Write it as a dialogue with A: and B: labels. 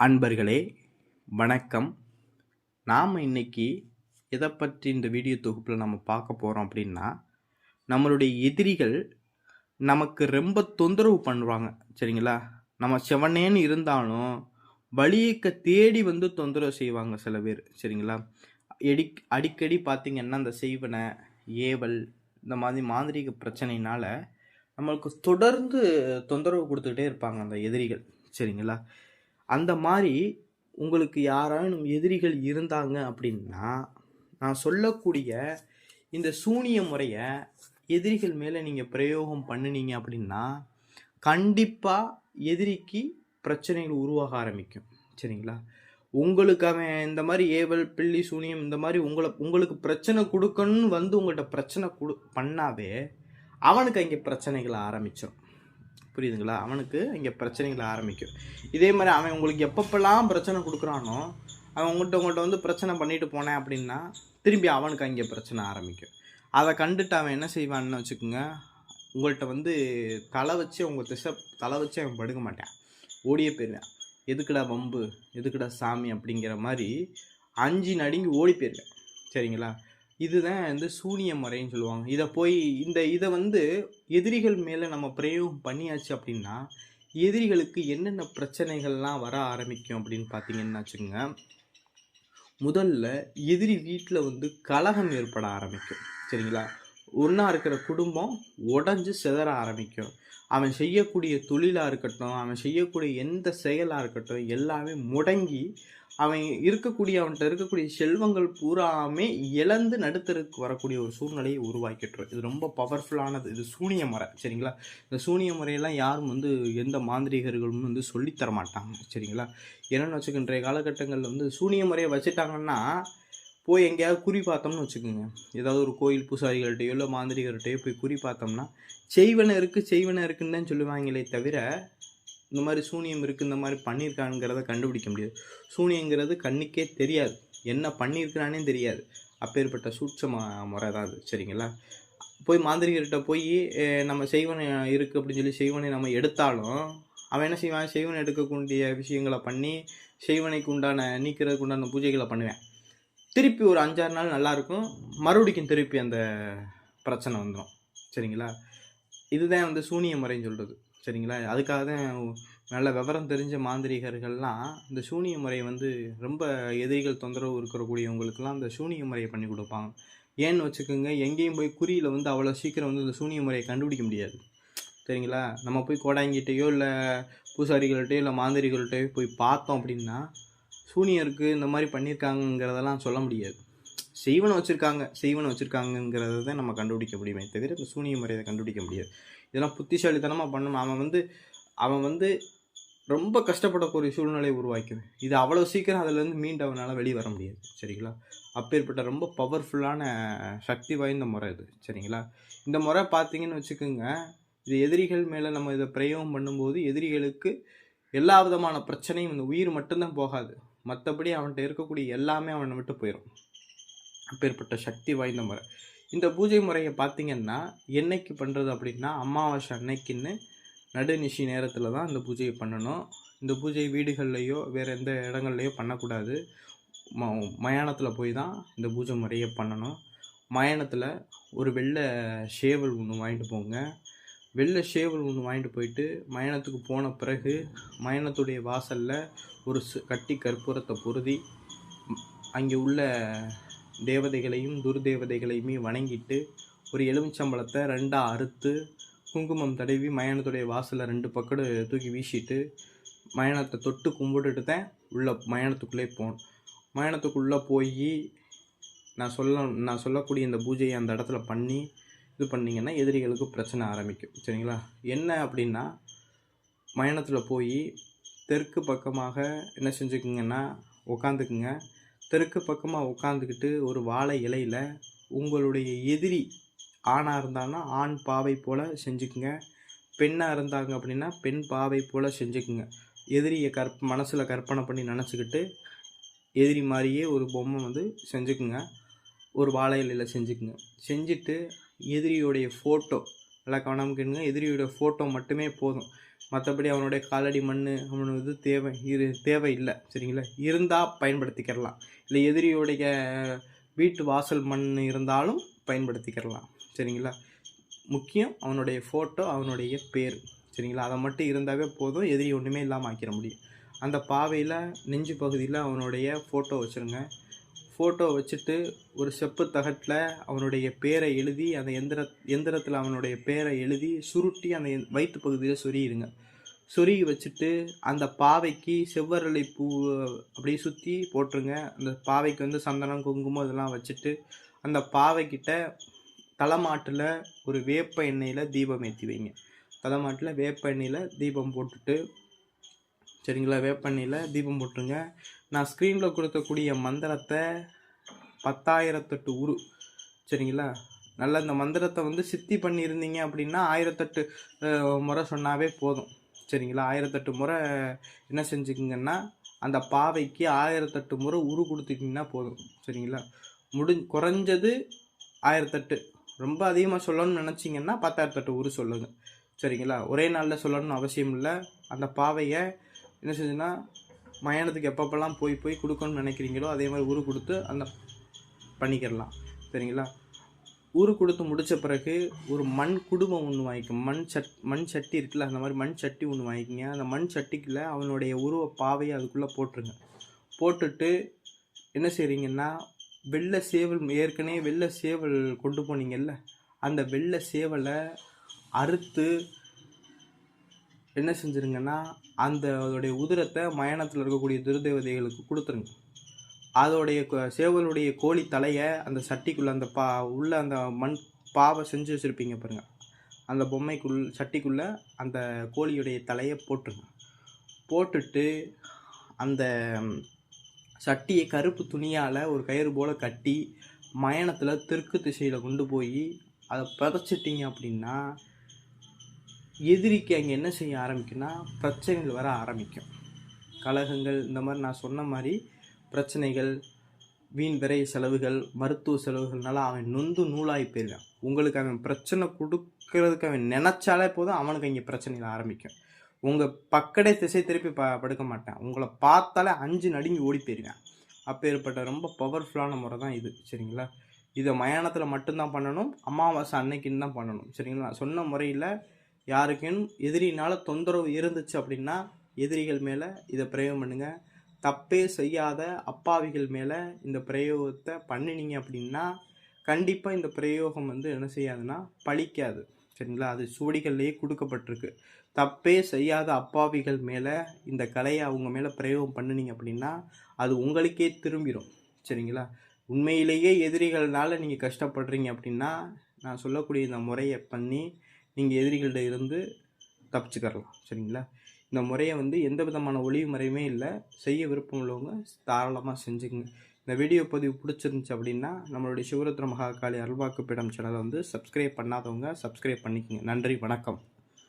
A: அன்பர்களே வணக்கம். நாம் இன்னைக்கு எதை பற்றி இந்த வீடியோ தொகுப்பில் நம்ம பார்க்க போகிறோம் அப்படின்னா நம்மளுடைய எதிரிகள் நமக்கு ரொம்ப தொந்தரவு பண்ணுவாங்க சரிங்களா? நம்ம செவனேன்னு இருந்தாலும் வழியக்க தேடி வந்து தொந்தரவு செய்வாங்க சில பேர் சரிங்களா? எடி அடிக்கடி பார்த்திங்கன்னா அந்த செய்வனை ஏவல் இந்த மாதிரி மாந்திரிக பிரச்சனையினால் நம்மளுக்கு தொடர்ந்து தொந்தரவு கொடுத்துக்கிட்டே இருப்பாங்க அந்த எதிரிகள் சரிங்களா? அந்த மாதிரி உங்களுக்கு யாராலும் எதிரிகள் இருந்தாங்க அப்படின்னா நான் சொல்லக்கூடிய இந்த சூனிய முறையை எதிரிகள் மேலே நீங்கள் பிரயோகம் பண்ணினீங்க அப்படின்னா கண்டிப்பாக எதிரிக்கு பிரச்சனைகள் உருவாக ஆரம்பிக்கும். சரிங்களா? உங்களுக்கு அவன் இந்த மாதிரி ஏவல் பில்லி சூனியம் இந்த மாதிரி உங்களை உங்களுக்கு பிரச்சனை கொடுக்கணும்னு வந்து உங்கள்கிட்ட பிரச்சனை கொடு பண்ணாவே அவனுக்கு அங்கே பிரச்சனைகள் ஆரம்பிச்சிடும் புரியுதுங்களா? அவனுக்கு இங்கே பிரச்சனைகள் ஆரம்பிக்கும். இதே மாதிரி அவன் உங்களுக்கு எப்பப்பெல்லாம் பிரச்சனை கொடுக்குறானோ அவன் உங்கள்கிட்ட உங்கள்கிட்ட வந்து பிரச்சனை பண்ணிட்டு போனேன் அப்படின்னா திரும்பி அவனுக்கு அங்கே பிரச்சனை ஆரம்பிக்கும். அதை கண்டுட்டு அவன் என்ன செய்வான்னு வச்சுக்கோங்க உங்கள்கிட்ட வந்து தலை வச்சு அவங்க திசை தலை வச்சு அவன் படுக்க மாட்டான். ஓடியே போயிருவேன் எதுக்குடா வம்பு? எதுக்குடா சாமி? அப்படிங்கிற மாதிரி அஞ்சு நடுங்கி ஓடி போயிருவேன் சரிங்களா? இதுதான் வந்து சூனிய முறைன்னு சொல்லுவாங்க. இதை போய் இந்த இதை வந்து எதிரிகள் மேலே நம்ம பிரயோகம் பண்ணியாச்சு அப்படின்னா எதிரிகளுக்கு என்னென்ன பிரச்சனைகள்லாம் வர ஆரம்பிக்கும் அப்படின்னு பார்த்தீங்கன்னா வச்சுக்கோங்க முதல்ல எதிரி வீட்டில் வந்து கலகம் ஏற்பட ஆரம்பிக்கும். சரிங்களா? ஒன்றா இருக்கிற குடும்பம் உடஞ்சி சிதற ஆரம்பிக்கும். அவன் செய்யக்கூடிய தொழிலாக இருக்கட்டும் அவன் செய்யக்கூடிய எந்த செயலாக இருக்கட்டும் எல்லாமே முடங்கி அவன் இருக்கக்கூடிய அவன்கிட்ட இருக்கக்கூடிய செல்வங்கள் பூராமே இழந்து நடுத்தருக்கு வரக்கூடிய ஒரு சூழ்நிலையை உருவாக்கிட்டுரும் இது ரொம்ப பவர்ஃபுல்லானது இது சூனிய முறை சரிங்களா? இந்த சூனிய முறையெல்லாம் யாரும் வந்து எந்த மாந்திரிகர்களும் வந்து சொல்லித்தர மாட்டாங்க சரிங்களா? என்னென்னு வச்சுக்கின்ற காலகட்டங்களில் வந்து சூனிய முறையை வச்சுட்டாங்கன்னா போய் எங்கேயாவது குறி பார்த்தோம்னு வச்சுக்கோங்க. ஏதாவது ஒரு கோயில் பூசாரிகள்கிட்டயோ இல்லை மாந்திரிகர்கிட்டையோ போய் குறி பார்த்தோம்னா செய்வன இருக்குது செய்வன இருக்குன்னு தான் சொல்லுவாங்களே தவிர இந்த மாதிரி சூனியம் இருக்குது இந்த மாதிரி பண்ணியிருக்கானுங்கிறத கண்டுபிடிக்க முடியாது. சூனியங்கிறது கண்ணுக்கே தெரியாது. என்ன பண்ணியிருக்கிறானே தெரியாது. அப்பேற்பட்ட சூட்ச முறை தான் அது சரிங்களா? போய் மாந்திரிகர்கிட்ட போய் நம்ம செய்வனை இருக்குது அப்படின்னு சொல்லி செய்வனை நம்ம எடுத்தாலும் அவன் என்ன செய்வான்? செய்வனை எடுக்கக்கூடிய விஷயங்களை பண்ணி செய்வனைக்கு உண்டான நீக்கிறதுக்கு உண்டான பூஜைகளை பண்ணுவேன். திருப்பி ஒரு அஞ்சாறு நாள் நல்லாயிருக்கும் மறுபடிக்கும் திருப்பி அந்த பிரச்சனை வந்துடும் சரிங்களா? இதுதான் வந்து சூனிய முறைன்னு சொல்கிறது சரிங்களா? அதுக்காக தான் நல்ல விவரம் தெரிஞ்ச மாந்திரிகர்கள்லாம் இந்த சூனிய முறையை வந்து ரொம்ப எதிரிகள் தொந்தரவு இருக்கிறக்கூடியவங்களுக்கெல்லாம் இந்த சூனிய முறையை பண்ணி கொடுப்பாங்க. ஏன்னு வச்சுக்கோங்க எங்கேயும் போய் குறியில் வந்து அவ்வளோ சீக்கிரம் வந்து இந்த சூனிய முறையை கண்டுபிடிக்க முடியாது. சரிங்களா? நம்ம போய் கோடாங்கிட்டேயோ இல்லை பூசாரிகள்கிட்டயோ இல்லை மாந்திரிகள்கிட்டயோ போய் பார்த்தோம் அப்படின்னா சூனியருக்கு இந்த மாதிரி பண்ணியிருக்காங்கிறதெல்லாம் சொல்ல முடியாது. செய்வனை வச்சுருக்காங்க செய்வனை வச்சுருக்காங்கங்கிறத தான் நம்ம கண்டுபிடிக்க முடியுமே தவிர இந்த சூனிய முறையை கண்டுபிடிக்க முடியாது. இதெல்லாம் புத்திசாலித்தனமாக பண்ணணும். அவன் வந்து அவன் வந்து ரொம்ப கஷ்டப்படக்கூடிய சூழ்நிலையை உருவாக்குவேன் இது அவ்வளோ சீக்கிரம் அதுலேருந்து மீண்டு அவனால் வெளியே வர முடியாது. சரிங்களா? அப்பேற்பட்ட ரொம்ப பவர்ஃபுல்லான சக்தி வாய்ந்த முறை இது. சரிங்களா? இந்த முறை பார்த்தீங்கன்னு வச்சுக்கோங்க இது எதிரிகள் மேலே நம்ம இதை பிரயோகம் பண்ணும்போது எதிரிகளுக்கு எல்லா விதமான பிரச்சனையும் இந்த உயிர் மட்டும்தான் போகாது. மற்றபடி அவன்கிட்ட இருக்கக்கூடிய எல்லாமே அவனை விட்டு போயிடும் அப்பேற்பட்ட சக்தி வாய்ந்த முறை. இந்த பூஜை முறையை பார்த்திங்கன்னா என்னைக்கு பண்ணுறது அப்படின்னா அமாவாசை அன்னைக்குன்னு நடுநிஷி நேரத்தில் தான் இந்த பூஜையை பண்ணணும். இந்த பூஜை வீடுகள்லையோ வேறு எந்த இடங்கள்லையோ பண்ணக்கூடாது. ம மயானத்தில் போய் தான் இந்த பூஜை முறையை பண்ணணும். மயானத்தில் ஒரு வெள்ளை ஷேவல் ஒன்று வாங்கிட்டு போங்க. வெள்ளை ஷேவல் ஒன்று வாங்கிட்டு போயிட்டு மயானத்துக்கு போன பிறகு மயானத்துடைய வாசலில் ஒரு கட்டி கற்பூரத்தை பொருதி அங்கே உள்ள தேவதைகளையும் துர்தேவதைகளையுமே வணங்கிட்டு ஒரு எலுமிச்சம்பழத்தை ரெண்டாக அறுத்து குங்குமம் தடவி மயானத்துடைய வாசலில் ரெண்டு பக்கடு தூக்கி வீசிட்டு மயானத்தை தொட்டு கும்பிட்டுட்டு தான் உள்ளே மயானத்துக்குள்ளே போகணும் மயானத்துக்குள்ளே போய் நான் சொல்ல நான் சொல்லக்கூடிய இந்த பூஜையை அந்த இடத்துல பண்ணி இது பண்ணிங்கன்னா எதிரிகளுக்கு பிரச்சனை ஆரம்பிக்கும். சரிங்களா? என்ன அப்படின்னா மயானத்தில் போய் தெற்கு பக்கமாக என்ன செஞ்சுக்குங்கன்னா உக்காந்துக்குங்க. தெற்கு பக்கமாக உட்காந்துக்கிட்டு ஒரு வாழை இலையில் உங்களுடைய எதிரி ஆணாக இருந்தாங்கன்னா ஆண் பாவை போல் செஞ்சுக்குங்க. பெண்ணாக இருந்தாங்க அப்படின்னா பெண் பாவை போல் செஞ்சுக்குங்க. எதிரியை கற்ப மனசில் கற்பனை பண்ணி நினச்சிக்கிட்டு எதிரி மாதிரியே ஒரு பொம்மை வந்து செஞ்சுக்குங்க. ஒரு வாழை இலையில் செஞ்சுக்குங்க. செஞ்சுட்டு எதிரியோடைய ஃபோட்டோ நல்லா கவனம் கேளுங்க. எதிரியோட ஃபோட்டோ மட்டுமே போதும். மற்றபடி அவனுடைய காலடி மண் அவனோட இது தேவை இரு தேவை இல்லை சரிங்களா? இருந்தால் பயன்படுத்திக்கிறலாம் இல்லை எதிரியுடைய வீட்டு வாசல் மண் இருந்தாலும் பயன்படுத்திக்கிறலாம் சரிங்களா? முக்கியம் அவனுடைய ஃபோட்டோ அவனுடைய பேர் சரிங்களா? அதை மட்டும் இருந்தாவே போதும் எதிரி ஒன்றுமே இல்லாமல் ஆக்கிட முடியும். அந்த பாவையில் நெஞ்சு பகுதியில் அவனுடைய ஃபோட்டோ வச்சுருங்க. ஃபோட்டோ வச்சுட்டு ஒரு செப்பு தகட்டில் அவனுடைய பேரை எழுதி அந்த எந்திர எந்திரத்தில் அவனுடைய பேரை எழுதி சுருட்டி அந்த வயிற்று பகுதியில் சொரியிருங்க சொருகி வச்சுட்டு அந்த பாவைக்கு செவ்வரளி பூ அப்படியே சுற்றி போட்டுருங்க. அந்த பாவைக்கு வந்து சந்தனம் குங்குமம் இதெல்லாம் வச்சுட்டு அந்த பாவைக்கிட்ட தலைமாட்டில் ஒரு வேப்ப எண்ணெயில் தீபம் ஏற்றி வைங்க. தலைமாட்டில் வேப்ப எண்ணெயில் தீபம் போட்டுட்டு சரிங்களா? வேப்பண்ணியில் தீபம் போட்டுருங்க. நான் ஸ்க்ரீனில் கொடுக்கக்கூடிய மந்திரத்தை பத்தாயிரத்தெட்டு உரு. சரிங்களா? நல்லா இந்த மந்திரத்தை வந்து சித்தி பண்ணியிருந்தீங்க அப்படின்னா ஆயிரத்தெட்டு முறை சொன்னாவே போதும். சரிங்களா? ஆயிரத்தெட்டு முறை என்ன செஞ்சுக்குங்கன்னா அந்த பாவைக்கு ஆயிரத்தெட்டு முறை உரு கொடுத்துட்டிங்கன்னா போதும். சரிங்களா? முடி குறைஞ்சது ஆயிரத்தெட்டு. ரொம்ப அதிகமாக சொல்லணும்னு நினச்சிங்கன்னா பத்தாயிரத்தெட்டு உரு சொல்லுங்கள் சரிங்களா? ஒரே நாளில் சொல்லணும்னு அவசியம் இல்லை. அந்த பாவையை என்ன செஞ்சுன்னா மயானத்துக்கு எப்பப்பெல்லாம் போய் போய் கொடுக்கணும்னு நினைக்கிறீங்களோ அதே மாதிரி உரு கொடுத்து அந்த பண்ணிக்கிடலாம். சரிங்களா? ஊரு கொடுத்து முடித்த பிறகு ஒரு மண் குடும்பம் ஒன்று வாங்கிக்கும் மண் சட் மண் சட்டி இருக்குல்ல அந்த மாதிரி மண் சட்டி ஒன்று வாங்கிக்கிங்க. அந்த மண் சட்டிக்குள்ளே அவனுடைய உருவ பாவையை அதுக்குள்ளே போட்டுருங்க. போட்டுட்டு என்ன செய்கிறீங்கன்னா வெள்ளை சேவல் ஏற்கனவே வெள்ளை சேவல் கொண்டு போனீங்கல்ல அந்த வெள்ளை சேவலை அறுத்து என்ன செஞ்சுருங்கன்னா அந்த அதோடைய உதிரத்தை மயானத்தில் இருக்கக்கூடிய துர்தேவதைகளுக்கு கொடுத்துருங்க. அதோடைய சேவலுடைய கோழி தலையை அந்த சட்டிக்குள்ளே அந்த பா உள்ள அந்த மண் பாவை செஞ்சு வச்சுருப்பீங்க பாருங்கள் அந்த பொம்மைக்குள் சட்டிக்குள்ளே அந்த கோழியுடைய தலையை போட்டுருங்க. போட்டுட்டு அந்த சட்டியை கருப்பு துணியால் ஒரு கயிறு போல் கட்டி மயானத்தில் தெற்கு திசையில் கொண்டு போய் அதை புதைச்சிட்டிங்க அப்படின்னா எதிரிக்கு அங்கே என்ன செய்ய ஆரம்பிக்குன்னா பிரச்சனைகள் வர ஆரம்பிக்கும். கழகங்கள் இந்த மாதிரி நான் சொன்ன மாதிரி பிரச்சனைகள் வீண் விரை செலவுகள் மருத்துவ செலவுகள்னால அவன் நொந்து நூலாகி போயிடுவான் உங்களுக்கு அவன் பிரச்சனை கொடுக்கறதுக்கு அவன் நினச்சாலே போதும் அவனுக்கு இங்கே பிரச்சனைகள் ஆரம்பிக்கும். உங்கள் பக்கடே திசை திருப்பி ப படுக்க மாட்டேன். உங்களை பார்த்தாலே அஞ்சு நடுங்கி ஓடி போயிருவேன் அப்பேற்பட்ட ரொம்ப பவர்ஃபுல்லான முறை தான் இது சரிங்களா? இதை மயானத்தில் மட்டும்தான் பண்ணணும் அமாவாசை அன்னைக்குன்னு தான் பண்ணணும் சரிங்களா? நான் சொன்ன முறையில் யாருக்கேனும் எதிரினால் தொந்தரவு இருந்துச்சு அப்படின்னா எதிரிகள் மேலே இதை பிரயோகம் பண்ணுங்கள் தப்பே செய்யாத அப்பாவிகள் மேலே இந்த பிரயோகத்தை பண்ணினீங்க அப்படின்னா கண்டிப்பாக இந்த பிரயோகம் வந்து என்ன செய்யாதுன்னா பழிக்காது. சரிங்களா? அது சுவடிகள்லேயே கொடுக்கப்பட்டிருக்கு. தப்பே செய்யாத அப்பாவிகள் மேலே இந்த கலையை அவங்க மேலே பிரயோகம் பண்ணினீங்க அப்படின்னா அது உங்களுக்கே திரும்பிடும் சரிங்களா? உண்மையிலேயே எதிரிகள்னால நீங்கள் கஷ்டப்படுறீங்க அப்படின்னா நான் சொல்லக்கூடிய இந்த முறையை பண்ணி நீங்கள் எதிரிகள்கிட்ட இருந்து தப்பிச்சுக்கரலாம் சரிங்களா? இந்த முறையை வந்து எந்த விதமான ஒளிவு முறையுமே இல்லை. செய்ய விருப்பம் உள்ளவங்க தாராளமாக செஞ்சுக்குங்க. இந்த வீடியோ பதிவு பிடிச்சிருந்துச்சு அப்படின்னா நம்மளுடைய சிவரத்ன மகாகாளி அருள்வாக்கு பீடம் சேனலை வந்து சப்ஸ்கிரைப் பண்ணாதவங்க சப்ஸ்கிரைப் பண்ணிக்கோங்க. நன்றி வணக்கம்.